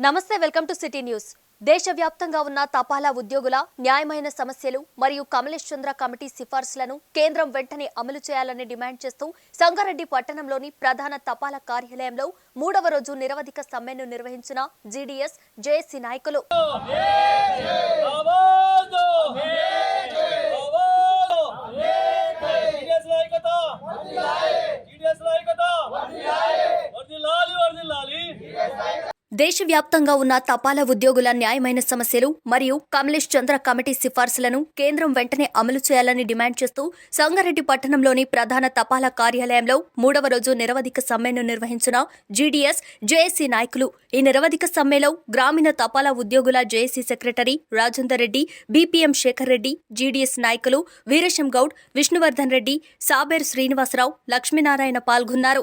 నమస్తే welcome to city news దేశవ్యాప్తంగా ఉన్న తపాలా ఉద్యోగుల న్యాయమైన సమస్యలు మరియు కమలేష్ చంద్ర కమిటీ సిఫార్సులను కేంద్రం వెంటనే అమలు చేయాలని డిమాండ్ చేస్తూ సంగారెడ్డి పట్టణంలోని ప్రధాన తపాలా కార్యాలయంలో మూడవ రోజు నిరవధిక సమ్మెను నిర్వహించిన జీడీఎస్ జేఏసీ నాయకులు దేశవ్యాప్తంగా ఉన్న తపాలా ఉద్యోగుల న్యాయమైన సమస్యలు మరియు కమలేష్ చంద్ర కమిటీ సిఫార్సులను కేంద్రం వెంటనే అమలు చేయాలని డిమాండ్ చేస్తూ సంగారెడ్డి పట్టణంలోని ప్రధాన తపాలా కార్యాలయంలో మూడవ రోజు నిరవధిక సమ్మెను నిర్వహించిన జీడీఎస్ జేఏసీ నాయకులు. ఈ నిరవధిక సమ్మెలో గ్రామీణ తపాలా ఉద్యోగుల JAC secretary Rajender Reddy BPM Shekhar Reddy GDS నాయకులు వీరేశం గౌడ్ విష్ణువర్ధన్ రెడ్డి సాబేర్ శ్రీనివాసరావు లక్ష్మీనారాయణ పాల్గొన్నారు.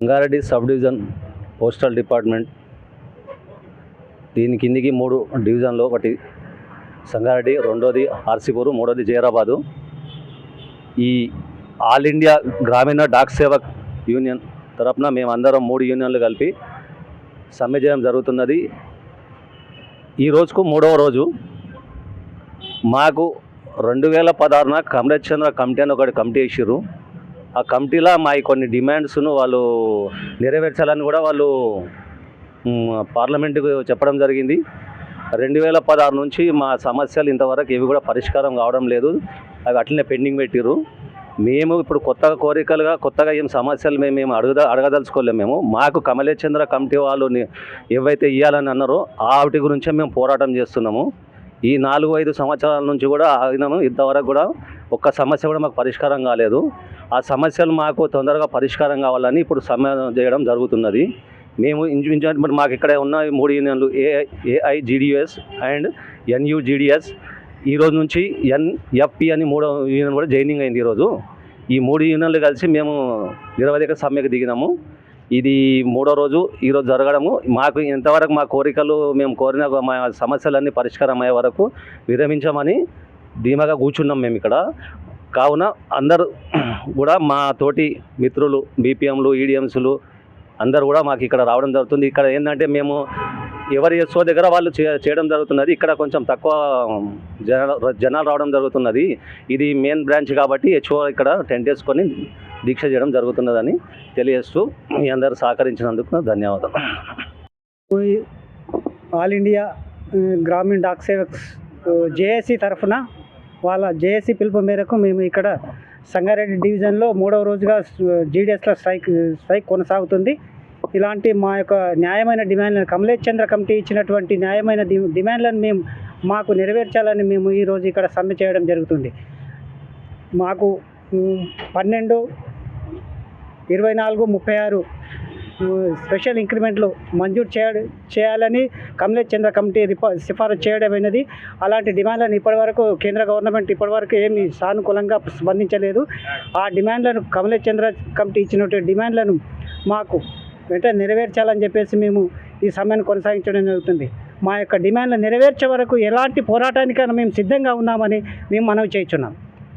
Rangareddy sub division postal department. దీని కిందికి మూడు డివిజన్లు. ఒకటి సంగారెడ్డి రెండోది ఆర్సీపూరు మూడోది జైరాబాదు ఈ all India Gramin Dak Sevak union తరపున మేమందరం మూడు యూనియన్లు కలిపి సమ్మె చేయడం జరుగుతున్నది. ఈ రోజుకు మూడవ రోజు. మాకు రెండు వేల పదహారున కమరేష్ చంద్ర కమిటీ అని ఒకటి కమిటీ ఇచ్చిర్రు ఆ కమిటీలో మా కొన్ని డిమాండ్స్ను వాళ్ళు నెరవేర్చాలని కూడా వాళ్ళు పార్లమెంటుకు చెప్పడం జరిగింది. రెండు వేల పదహారు నుంచి మా సమస్యలు ఇంతవరకు ఇవి కూడా పరిష్కారం కావడం లేదు. అవి అట్లనే పెండింగ్ పెట్టిరు మేము ఇప్పుడు కొత్తగా కోరికలుగా కొత్తగా ఏం సమస్యలు మేము మేము అడుగుద అడగదలుచుకోలేము మేము. మాకు కమలేష్ చంద్ర కమిటీ వాళ్ళు ఏవైతే ఇవ్వాలని అన్నారో ఆవిటి వాటి గురించే మేము పోరాటం చేస్తున్నాము. ఈ నాలుగు ఐదు సంవత్సరాల నుంచి కూడా ఆగినాము ఇంతవరకు కూడా ఒక్క సమస్య కూడా మాకు పరిష్కారం కాలేదు. ఆ సమస్యలు మాకు తొందరగా పరిష్కారం కావాలని ఇప్పుడు సమ్మె చేయడం జరుగుతున్నది. మేము ఇంచుమించు మరి మాకు ఇక్కడ ఉన్న మూడు యూనియన్లు ఏఐ ఏఐజిడిఎస్ అండ్ ఎన్యుజిడిఎస్. ఈ రోజు నుంచి ఎన్ఎఫ్పి అని మూడో యూనియన్ కూడా జాయినింగ్ అయింది ఈరోజు. ఈ మూడు యూనియన్లు కలిసి మేము నిరవధిక సమ్మెకు దిగినాము. ఇది మూడో రోజు ఈరోజు జరగడము. మాకు ఇంతవరకు మా కోరికలు మేము కోరిన మా సమస్యలన్నీ పరిష్కారం అయ్యే వరకు విరమించమని ధీమాగా కూర్చున్నాం మేము ఇక్కడ. కావున అందరూ కూడా మా తోటి మిత్రులు బీపీఎంలు ఈడిఎంస్లు అందరూ కూడా మాకు ఇక్కడ రావడం జరుగుతుంది. ఇక్కడ ఏంటంటే మేము ఎవరి ఎస్ఓ దగ్గర వాళ్ళు చే చేయడం జరుగుతున్నది. ఇక్కడ కొంచెం తక్కువ జన జనాలు రావడం జరుగుతున్నది. ఇది మెయిన్ బ్రాంచ్ కాబట్టి హెచ్ఓ ఇక్కడ టెంట్ వేసుకొని దీక్ష చేయడం జరుగుతున్నదని తెలియజేస్తూ మీ అందరూ సహకరించినందుకు ధన్యవాదాలు. All India Gramin Dak Sevaks JAC తరఫున వాళ్ళ జేఏసీ పిలుపు మేరకు మేము ఇక్కడ సంగారెడ్డి డివిజన్లో మూడవ రోజుగా జీడిఎస్లో స్ట్రైక్ స్ట్రైక్ కొనసాగుతుంది. ఇలాంటి మా యొక్క న్యాయమైన డిమాండ్లను కమలేష్ చంద్ర కమిటీ ఇచ్చినటువంటి న్యాయమైన డి- డిమాండ్లను మేము మాకు నెరవేర్చాలని మేము ఈరోజు ఇక్కడ సమ్మె చేయడం జరుగుతుంది. మాకు పన్నెండు ఇరవై నాలుగు ముప్పై ఆరు స్పెషల్ ఇంక్రిమెంట్లు మంజూరు చేయ చేయాలని కమలేష్ చంద్ర కమిటీ సిఫారసు చేయడమైనది అలాంటి డిమాండ్లను ఇప్పటివరకు కేంద్ర గవర్నమెంట్ ఇప్పటివరకు ఏమి సానుకూలంగా స్పందించలేదు. ఆ డిమాండ్లను కమలేష్ చంద్ర కమిటీ ఇచ్చినటువంటి డిమాండ్లను మాకు వెంటనే నెరవేర్చాలని చెప్పేసి మేము ఈ సమ్మెను కొనసాగించడం జరుగుతుంది. మా యొక్క డిమాండ్లు నెరవేర్చే వరకు ఎలాంటి పోరాటానికైనా మేము సిద్ధంగా ఉన్నామని మేము మనవి చేస్తున్నాం.